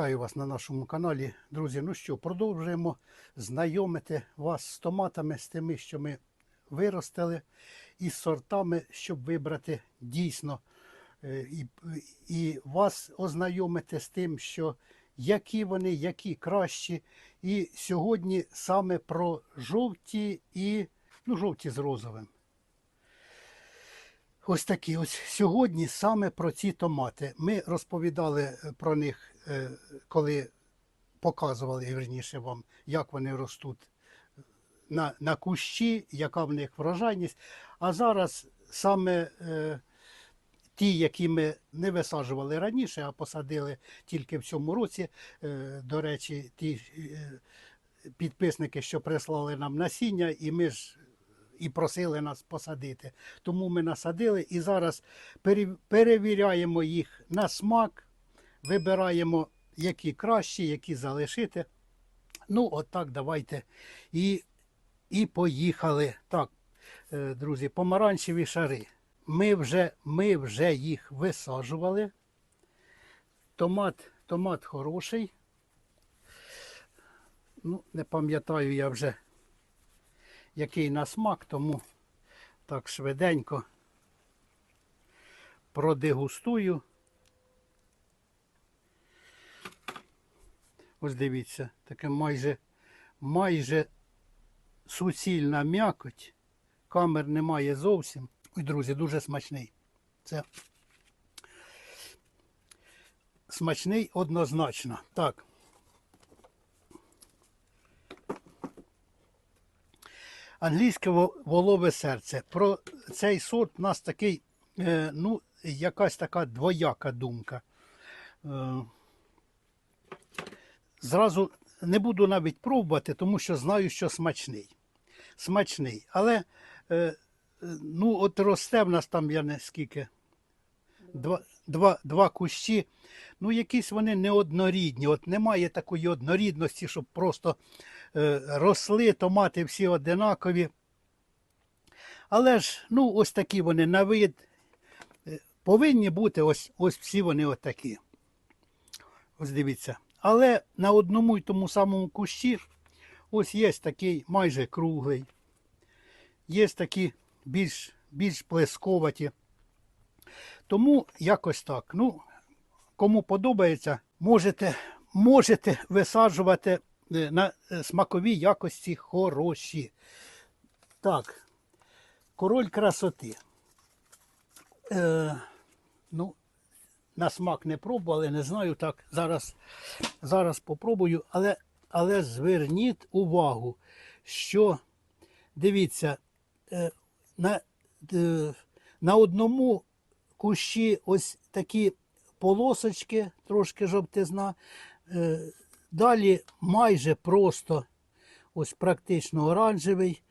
Вітаю вас на нашому каналі. Друзі, ну що, продовжуємо знайомити вас з томатами, з тими, що ми виростили, і з сортами, щоб вибрати дійсно е, і, і вас ознайомити з тим, що які вони, які кращі. І сьогодні саме про жовті і ну, жовті з розовим. Ось такі ось сьогодні саме про ці томати. Ми розповідали е, про них, е, коли показували вірніше вам, як вони ростуть на, на кущі, яка в них врожайність. А зараз саме е, ті, які ми не висаджували раніше, а посадили тільки в цьому році. Е, до речі, ті е, підписники, що прислали нам насіння, і ми ж і просили нас посадити. Тому ми насадили і зараз перевіряємо їх на смак, вибираємо, які кращі, які залишити. Ну, от так, давайте. І, і поїхали. Так, е, друзі, помаранчеві шари. Ми вже, ми вже їх висаджували. Томат, томат хороший. Ну, не пам'ятаю я вже який на смак, тому так швиденько продегустую. Ось дивіться, таке майже, майже суцільна м'якоть. Камер немає зовсім. Ой, друзі, дуже смачний. Це смачний однозначно. Так. Англійське волове серце. Про цей сорт у нас такий, е, ну, якась така двояка думка. Е, зразу не буду навіть пробувати, тому що знаю, що смачний. Смачний. Але е, ну, от росте в нас там я не скільки. Два, два, два кущі. Ну, якісь вони неоднорідні. От немає такої однорідності, щоб просто росли, томати всі одинакові. Але ж, ну, ось такі вони на вид. е, Повинні бути ось, ось всі вони отакі. Ось дивіться. Але на одному й тому самому кущі ось є такий майже круглий. Є такі більш, більш плесковаті. Тому якось так. Ну, кому подобається, можете, можете висаджувати е, на е, смакові якості хороші. Так, король красоти. Е, ну, на смак не пробували, не знаю так. Зараз, зараз попробую, але, але зверніть увагу, що дивіться, е, на, е, на одному кущі ось такі полосочки, трошки жовтизна. Е, Далі майже просто ось практично оранжевий.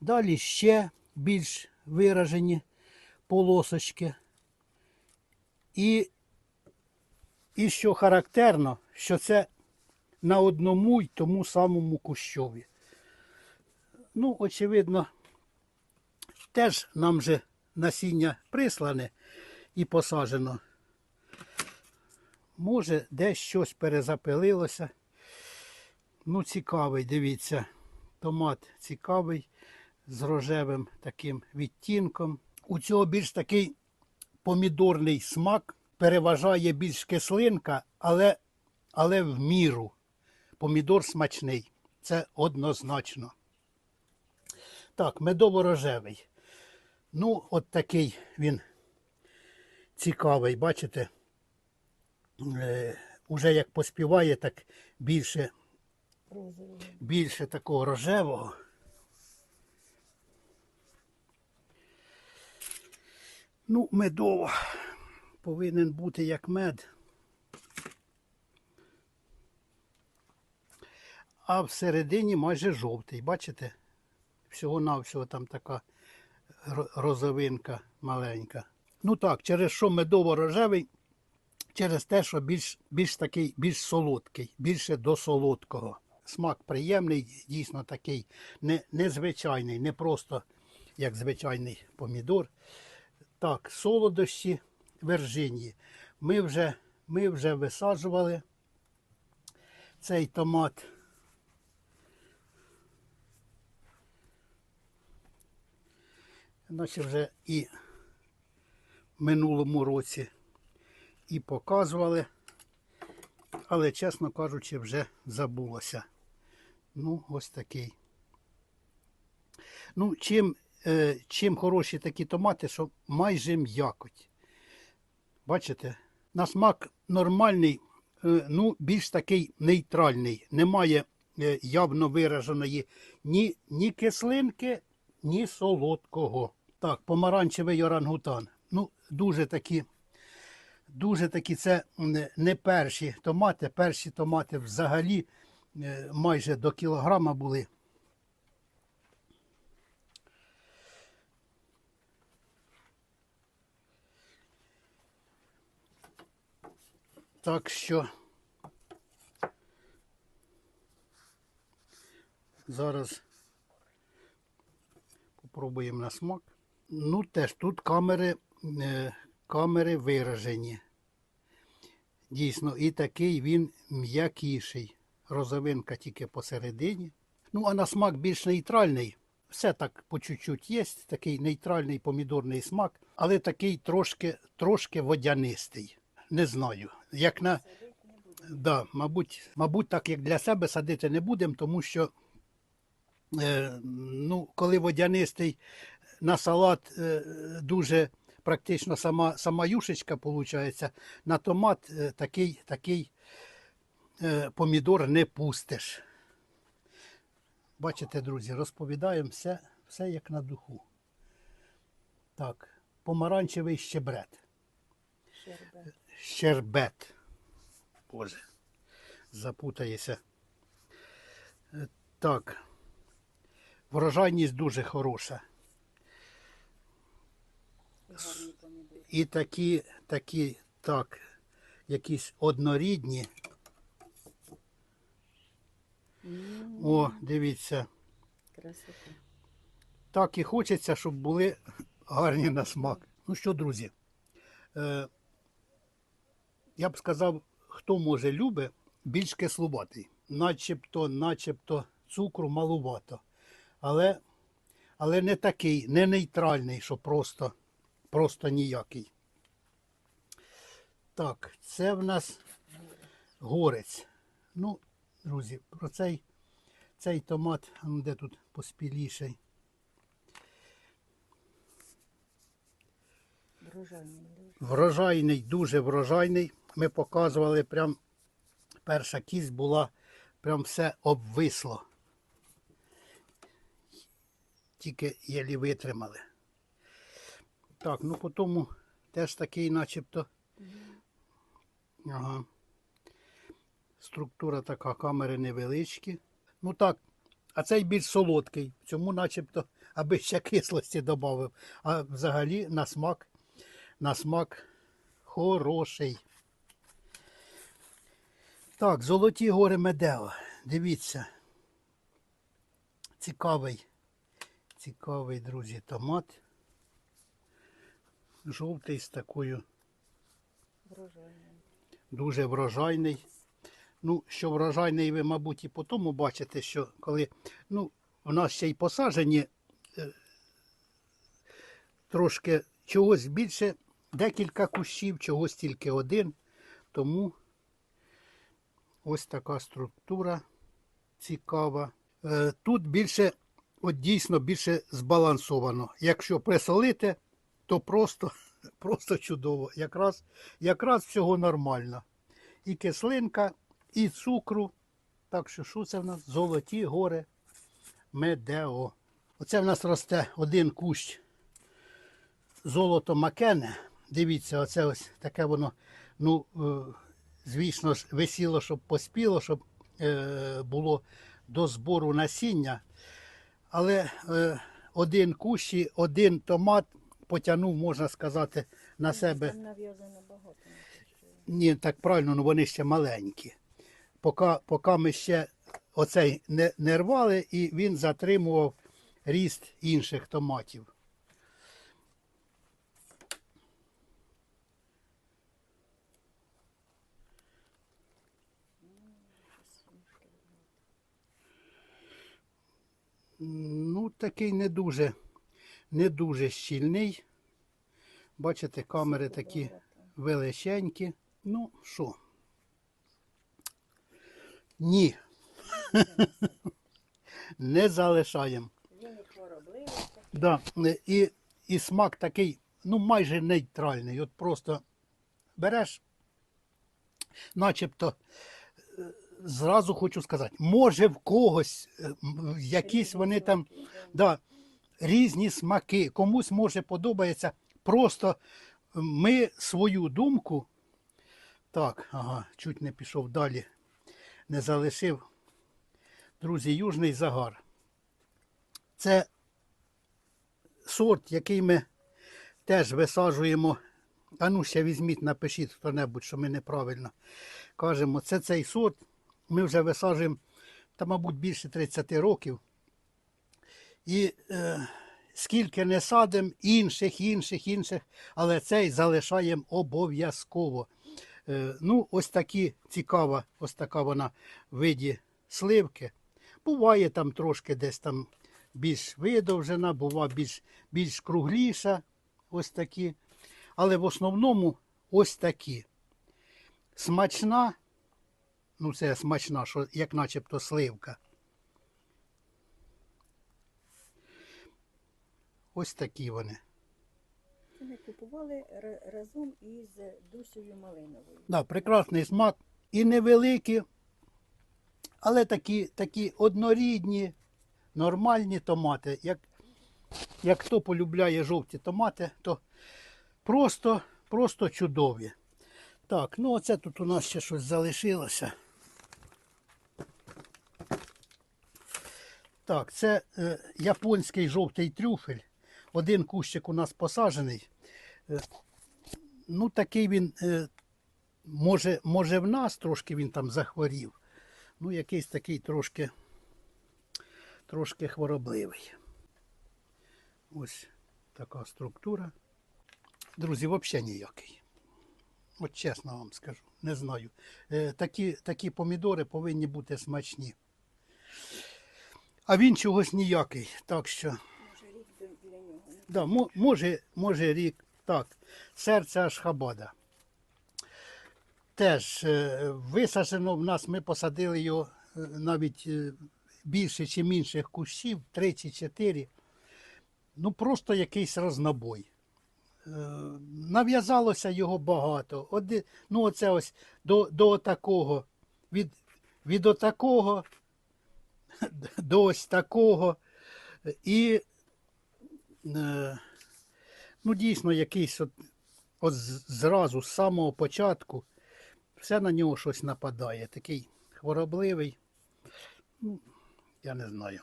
Далі ще більш виражені полосочки. І, і що характерно, що це на одному й тому самому кущові. Ну, очевидно, теж нам же насіння прислане і посаджено. Може, десь щось перезапилилося. Ну, цікавий, дивіться. Томат цікавий, з рожевим таким відтінком. У цього більш такий помідорний смак, переважає більш кислинка, але, але в міру. Помідор смачний. Це однозначно. Так, медово-рожевий. Ну, от такий він цікавий, бачите? Е, уже як поспіває, так більше, більше такого рожевого. Ну, медово повинен бути як мед. А всередині майже жовтий, бачите? Всього-навсього там така розовинка маленька. Ну так, через що медово-рожевий, через те, що більш, більш такий, більш солодкий, більше до солодкого. Смак приємний, дійсно такий не, незвичайний, не просто як звичайний помідор. Так, солодощі Вержинії. Ми вже, ми вже висаджували цей томат. Наче вже і в минулому році і показували, але, чесно кажучи, вже забулося. Ну, ось такий. Ну, чим, е, чим хороші такі томати, що майже м'якоть. Бачите? На смак нормальний, е, ну, більш такий нейтральний. Немає е, явно вираженої ні, ні кислинки, ні солодкого. Так, помаранчевий орангутан. Ну, дуже такі, дуже такі, це не перші томати. Перші томати взагалі майже до кілограма були. Так що зараз попробуємо на смак. Ну теж тут камери, е, камери виражені. Дійсно, і такий він м'якіший. Розовинка тільки посередині. Ну, а на смак більш нейтральний. Все так по чуть-чуть є, такий нейтральний помідорний смак, але такий трошки, трошки водянистий. Не знаю. Як на, да, мабуть, мабуть, так як для себе садити не будемо, тому що е, ну, коли водянистий на салат е, дуже практично сама, сама юшечка виходить, на томат е, такий, такий помідор не пустиш. Бачите, друзі, розповідаємо все, все як на духу. Так, помаранчевий щебрет. Щербет. Щербет. Боже, запутаєшся. Е, Так. Врожайність дуже хороша. І такі, такі, так, якісь однорідні. М, О, дивіться. Красота. Так і хочеться, щоб були гарні на смак. Ну що, друзі, е, я б сказав, хто може любить, більш кислуватий. Начебто, начебто цукру малувато. Але, але не такий, не нейтральний, що просто, просто ніякий. Так, це в нас горець. Ну, друзі, про цей, цей томат, ну, де тут поспіліший. Врожайний. Врожайний, дуже врожайний. Ми показували, прям перша кість була, прям все обвисло. Тільки єлі витримали. Так, ну по тому теж такий начебто. Ага. Структура така, камери невеличкі. Ну так, а цей більш солодкий. Цьому начебто, аби ще кислості додав. А взагалі на смак на смак хороший. Так, золоті гори Медео. Дивіться. Цікавий, цікавий, друзі, томат. Жовтий з такою, Врожайний. дуже врожайний. Ну, що врожайний, ви, мабуть, і по тому бачите, що коли ну, у нас ще й посаджені е, трошки чогось більше, декілька кущів, чогось тільки один. Тому ось така структура цікава. Е, Тут більше, от дійсно більше збалансовано. Якщо присолити, то просто, просто чудово. Якраз, якраз всього нормально. І кислинка, і цукру. Так що, що це в нас? Золоті гори Медео. Оце в нас росте один кущ золото макене. Дивіться, оце ось таке воно, ну, е, звісно ж, висіло, щоб поспіло, щоб е, було до збору насіння. Але е, один кущ і один томат потягнув, можна сказати, на себе. Там нав'язано багато. Ні, так правильно, ну вони ще маленькі поки, поки ми ще оцей не, не рвали, і він затримував ріст інших томатів. Ну, такий не дуже, не дуже щільний. Бачите, камери такі величенькі. Ну що? Ні. Не залишаємо. Він. Да. е, І, і смак такий, ну, майже нейтральний. От просто береш, начебто, е, зразу хочу сказати, може в когось е, якісь вони там да. різні смаки. Комусь може подобається. Просто ми свою думку. Так, ага, чуть не пішов далі, не залишив. Друзі, южний загар. Це сорт, який ми теж висаджуємо. А ну ще візьміть, напишіть хто-небудь, що ми неправильно кажемо. Це цей сорт. Ми вже висаджуємо, та, мабуть, більше 30 років. І е, скільки не садимо, інших, інших, інших, але цей залишаємо обов'язково. Е, ну, ось такі цікава, ось така вона виді сливки. Буває там трошки десь там більш видовжена, буває більш, більш кругліша, ось такі. Але в основному ось такі. Смачна, ну це смачна, що як начебто сливка. Ось такі вони. Ми купували разом із Дусею Малиновою. Да, прекрасний смак. І невеликі, але такі, такі однорідні, нормальні томати. Як, як хто полюбляє жовті томати, то просто, просто чудові. Так, ну оце тут у нас ще щось залишилося. Так, це е, японський жовтий трюфель. Один кущик у нас посаджений. Е, ну, такий він, е, може, може в нас трошки він там захворів. Ну, якийсь такий трошки, трошки хворобливий. Ось така структура. Друзі, взагалі ніякий. От чесно вам скажу, не знаю. Е, такі, такі помідори повинні бути смачні. А він чогось ніякий. Так що, Може рік для нього. да, може, може рік. Так, серце Ашхабада. Теж е, висаджено в нас, ми посадили його е, навіть е, більше чи інших кущів, три чи чотири. Ну, просто якийсь рознобой. Нав'язалося його багато. Оди, ну, оце ось до, до такого, від, від отакого до ось такого. І ну, дійсно, якийсь от, от зразу, з самого початку, все на нього щось нападає. Такий хворобливий. Ну, я не знаю.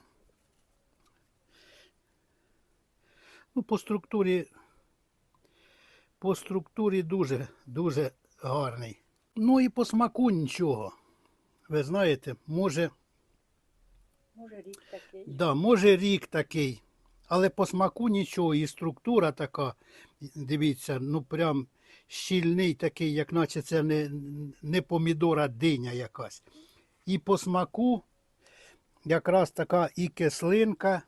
Ну, по структурі, по структурі дуже, дуже гарний. Ну і по смаку нічого. Ви знаєте, може, Може рік такий. да, може рік такий, але по смаку нічого, і структура така, дивіться, ну прям щільний такий, як наче це не, не помідора диня якась. І по смаку якраз така і кислинка.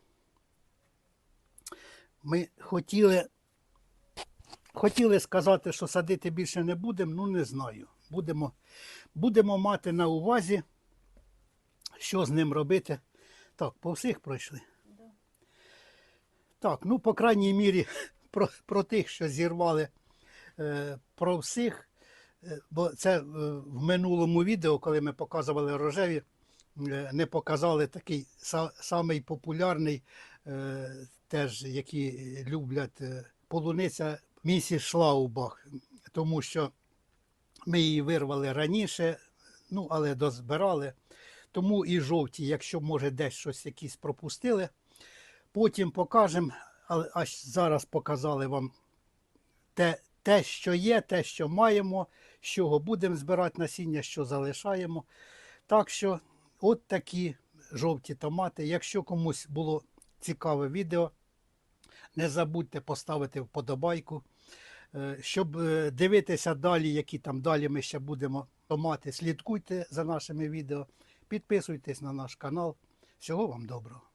Ми хотіли, хотіли сказати, що садити більше не будемо, ну не знаю. Будемо, будемо мати на увазі, що з ним робити. Так, по всіх пройшли. Так, ну, по крайній мірі, про, про тих, що зірвали, е, про всіх. Е, бо це е, в минулому відео, коли ми показували рожеві, не показали такий са, самий популярний, теж, які люблять полуниця місіс Шлаубах, тому що ми її вирвали раніше, ну, але дозбирали. Тому і жовті, якщо може десь щось якісь пропустили, потім покажемо, але аж зараз показали вам те, те, що є, те, що маємо, з чого будемо збирати насіння, що залишаємо. Так що, от такі жовті томати. Якщо комусь було цікаве відео, не забудьте поставити вподобайку. Е, Щоб е, дивитися далі, які там далі ми ще будемо томати, слідкуйте за нашими відео, підписуйтесь на наш канал. Всього вам доброго.